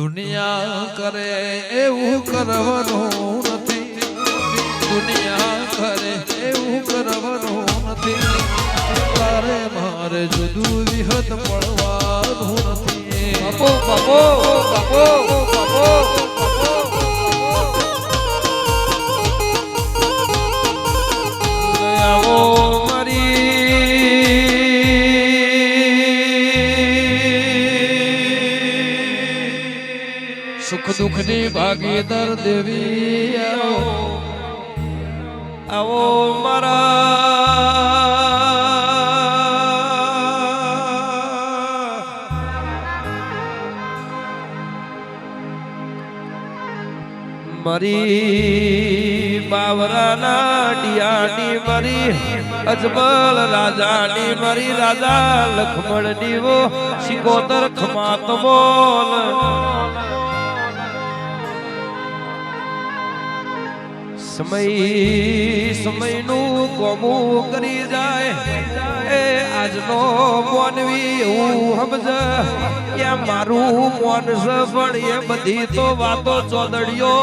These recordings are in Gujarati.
દુનિયા કરે, એવું કરવાનું નથી. દુનિયા કરે, એવું કરવાનું નથી. તારે મારે જુદું વિહત પડવાનું નથી. બાપો બાપો બાપો બાપો. મારી સુખ દુઃખની ભાગીદાર દેવી આવો. મારા. મરી બાવરાના ડિયાની મરી અજમલ રાજાની, મરી રાજા લખમણ વો, સિકોતર ખમાત બોલ સમય સમયનું કોમું કરી જાય. એ આજનો મોનવી હું સમજ કે મારું મોન છે પણ એ બધી તો વાતો ચોદડિયો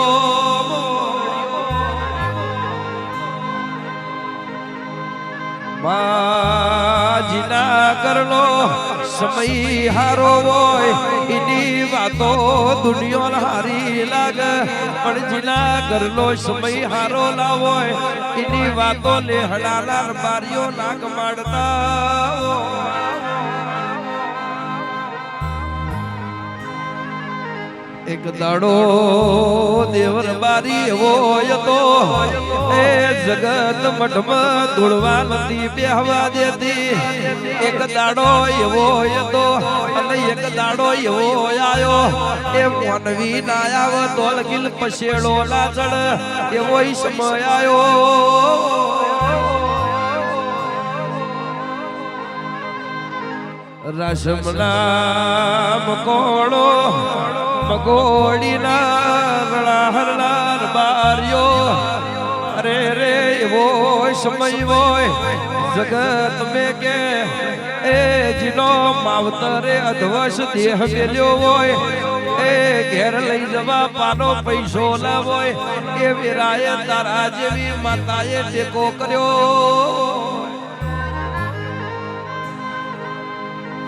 માજીના કરલો. સમય હારો હોય એની વાતો દુનિયા હારી લાગે. પણ જીના ઘરનો સમય હારો ના હોય એની વાતો લે હડાલાર બારીઓ નાક માડતા એક દાડો દેવર બારી હોય તો એ જગત મઠમાં ધૂળવા નથી બેહવા દેતી. એક દાડો એવો હતો અને એક દાડો એવો આવ્યો એ મોનવી ના આવ તો લગીલ પછેડો ના એવો સમય આયો. રસમના મકોડો મગોડીના રળા હરનાર બાર્યો અરે રે, એવો સમય હોય, જગત મેં કે એ જીનો માવતરે અધવશ દેહ મેલ્યો હોય. એ ઘેર લઈ જવા પાનો પૈસો ના હોય. એ વેરાએ તારા જેવી માતાએ ટેકો કર્યો.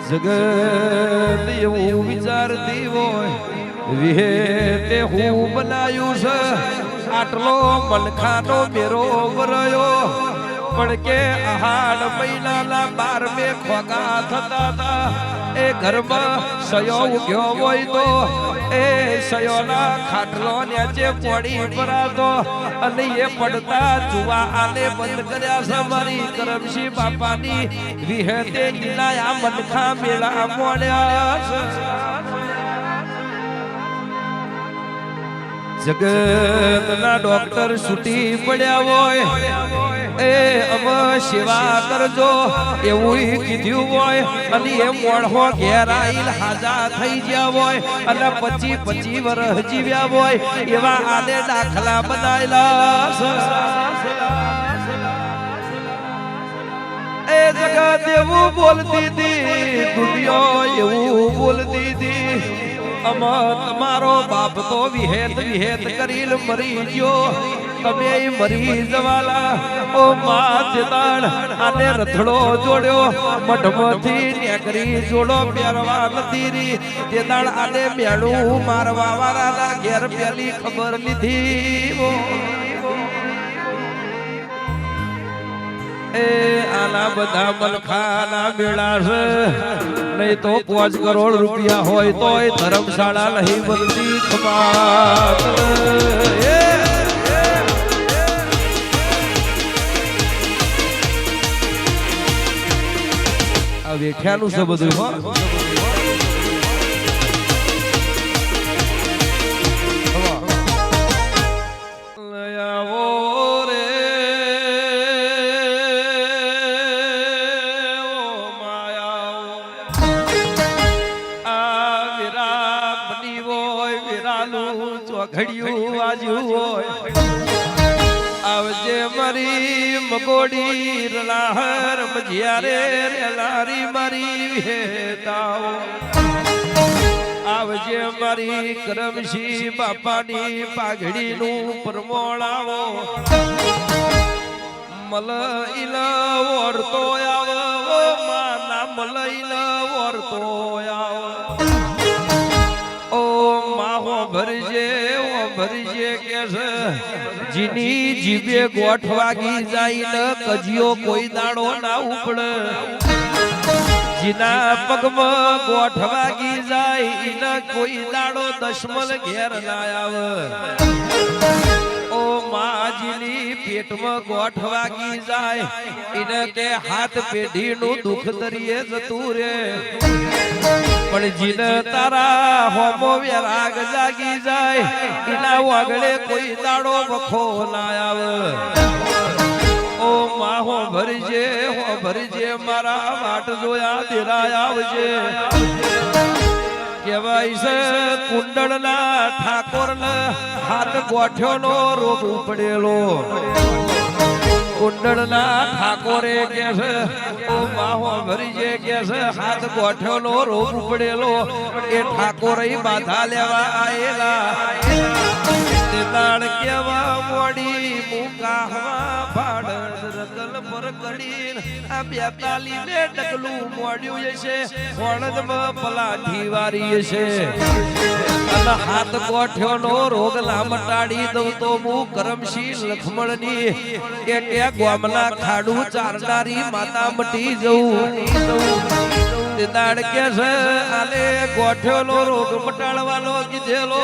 જગત એવું વિચારતી હોય વિહે તે હું બનાયું છે. આટલો મનખાનો મેરો વરયો. પણ કે આહાડ મહિનાના બાર મે ખોગા થતા હતા એ ઘરમાં સયો ઉગ્યો હોય તો એ સયોના ખાટલો નીચે પડી પરાતો અને એ પડતા જુવા આને બંધ કર્યા છે મારી કરમશી બાપાની. વિહતે આ મનખા મેળા મોડ્યા જગતના ડોક્ટર છૂટી પડ્યા હોય, એ અમે સેવા કરજો, એવું કીધું હોય. અને એ મોણહો ઘેર હાજા થઈ ગયા હોય, અને પચી પચી વર્ષ જીવ્યા હોય, એવા આને દાખલા બનાયેલા એ જગત એવું બોલતી હતી, દુનિયા એવું બોલતી હતી. અમ તમારો બાપ તો વિહેત વિહેત કરીલ મરી ગયો. તમે મરી જવાલા. ઓ માતેદાણ આને રથડો જોડ્યો. મઠમાંથી નેકરી જોડો પહેરવા નથી રી તે દાણ આને મેળું મારવા વાળાના ઘેર પેલી ખબર લીધી. એ આના બધા મલખાના મેળા છે. નહીં તો પાંચ કરોડ રૂપિયા હોય તો એ ધર્મશાળા નહીં બનતી ખમાત. વેઠ્યાનું છે બધું ચોઘડિયું વાજ્યું હોય. આવજે મારી મગોડી રલાહર મજિયારે રે લારી મારી આવ આવજે મારી કરમશી બાપાની પાઘડીનું પરમોણાવો મલઈલ વરતો આવો માના ઇલ વરતો જીની જીભે ગોઠ જાય ને કજિયો કોઈ દાડો ના ઉપડે. જીના પગમાં ગોઠ વાગી જાય, ઈને કોઈ દાડો દશમલ ઘેર ના આવે. પેટમાં ગોઠ વાગી જાય, એને કે હાથ પેઢીનું દુઃખ દરિયે જતું રે. પણ જીન તારા હોમો વેરાગ જાગી જાય, એના વાગડે કોઈ દાડો વખો ના આવે. ઓ માહો ભરજે હો ભરજે મારા વાટ જોયા દેરાય આવજે. કહેવાય છે કુંડળના ઠાકોર હાથ ગોઠ્યોનો રોગ ઉપડેલો. કુંડળના ઠાકોરે કે છે, ઓ માહો ભરીજે કે છે, હાથ ગોઠેલો, રોગ ઉપડેલો, એ ઠાકોરે બાધા લેવા આયેલા. તાળ કેવા મોડી મુકાહવા ભાડ રતન પર કડી આ બેતાલી ને ડગલું મોડ્યું છે વણદમાં પલાઠી વારી છે અને હાથ ગોઠ્યોનો રોગ લામટાડી દઉં તો હું કરમશી લખમણની કે ગોમના ખાડું ચારનારી માતા મટી જવું. દાડ કે છે, આલે ગોઠેલો રોગ મટાડવાનો કીધેલો.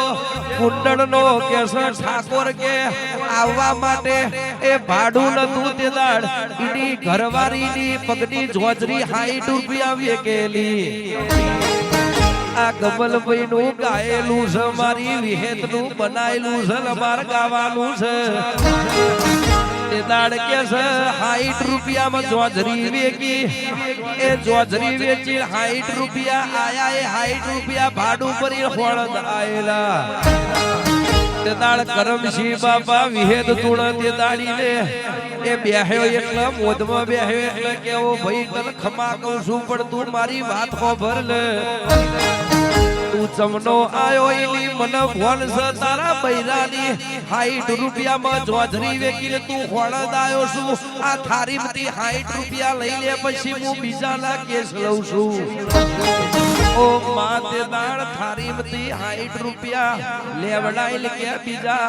કુંડળનો કે છે, ઠાકોર કે આવવા માટે. એ ભાડું નતું તે દાડ. ઈની ઘરવાળીની પગની જોજરી હાઈટ રૂપિયા વેકેલી આ કમલભાઈ નું ગાયેલું છે, મારી વિહેતનું બનાયેલું છે ને માર ગાવાનું છે. તે દાડ કે છે, હાઈટ રૂપિયામાં જોજરી વેકી એ જોજરી વેચી હાઈટ રૂપિયા આયા, એ હાઈટ રૂપિયા ભાડું ભરી હોળદ આયેલા. તે દાડ કરમશી બાપા વિહેદ તુણ તે દાડીને. એ બેહ્યો એટલે મોદમાં બેહ્યો એટલે કેવો ભાઈ, તને ખમા કહું છું, પણ તું મારી વાત ખબર લે. તું આયો એની મને ભોલ છે તારા બૈરાની હાઈટ રૂપિયામાં જોજરી વેકીને તું હોળદ આયો છું. આ થારીમાંથી હાઈટ રૂપિયા લઈ લે પછી હું બીજાના કેસ લઉં છું. ઓ માતે દાળ થારીમાંથી હાઈટ રૂપિયા લેવડાઈ કે બીજા.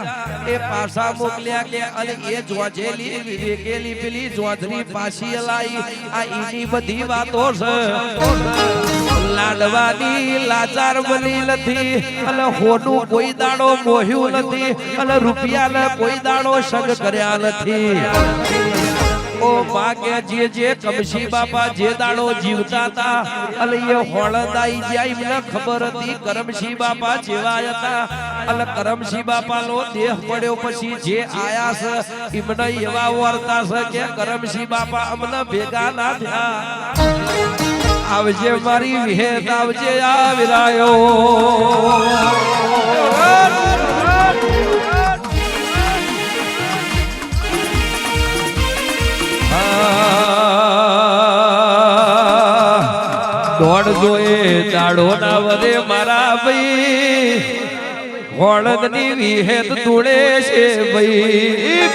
એ પાસા મોકલ્યા કે અને એ જોજેલી વિવેકેલી પેલી જોજરી પાછી લાઈ આ ઈની બધી વાતો છે. લાડવાની લાચાર બની નથી. અને હોનું કોઈ દાડો મોહ્યું નથી. અને રૂપિયાને કોઈ દાડો સગ કર્યા નથી. ઓ માં જે જે કમશી બાપા જે દાડો જીવતા હતા અને એ હોળદાઈ જાય એમને ખબર હતી કરમશી બાપા જેવા હતા. અને કરમશી બાપાનો દેહ પડ્યો પછી જે આયા છે એમને એવા વર્તા છે કે કરમશી બાપા અમને ભેગા ના થયા. આવજે મારી વિહેત, આવજે દોડ દાડો ના વધે મારા ભાઈ. હોળદની વિહેત તુડે છે ભાઈ.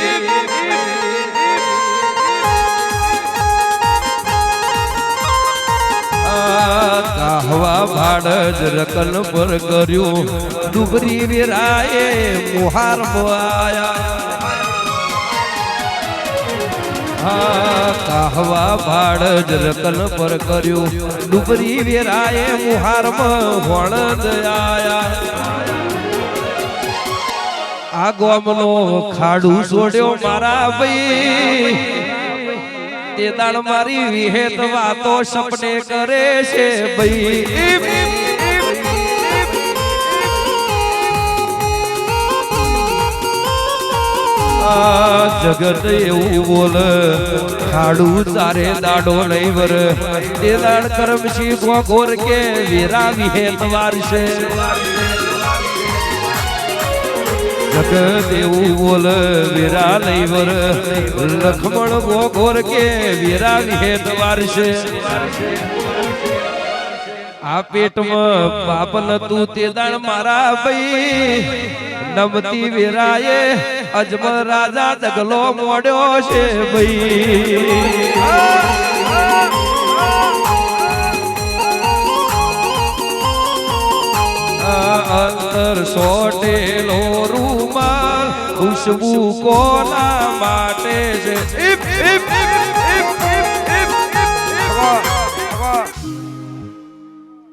કાહવા ભાડ જ રકલ પર કર્યું. ડુબરી વેરાએ મુહાર આયા કાહવા ભાડ જ રકલ પર કર્યું. ડુબરી વેરાએ મુહારમાં વણ દયા આ ગોમનો ખાડું છોડ્યો મારા ભાઈ. તે દાડ મારી વિહેત વાતો સપને કરે છે ભાઈ. જગત એવું બોલે, ખાડું તારે દાડો નહીં વર. તે દાડ કરમશી ગોર કે વીરા વિહેત છે જગત એવું બોલ, વેરા નહીં વર. લખમણ ગોગોર કે વીરા વિહેત છે આ પેટમાં પાપ નતું, તે દાણ મારા ભાઈ. નમતી વેરાએ અજમલ રાજા દગલો મોડ્યો છે ભાઈ અંતર સોટેલો રૂમાલ ખુશબુ કોના માટે છે.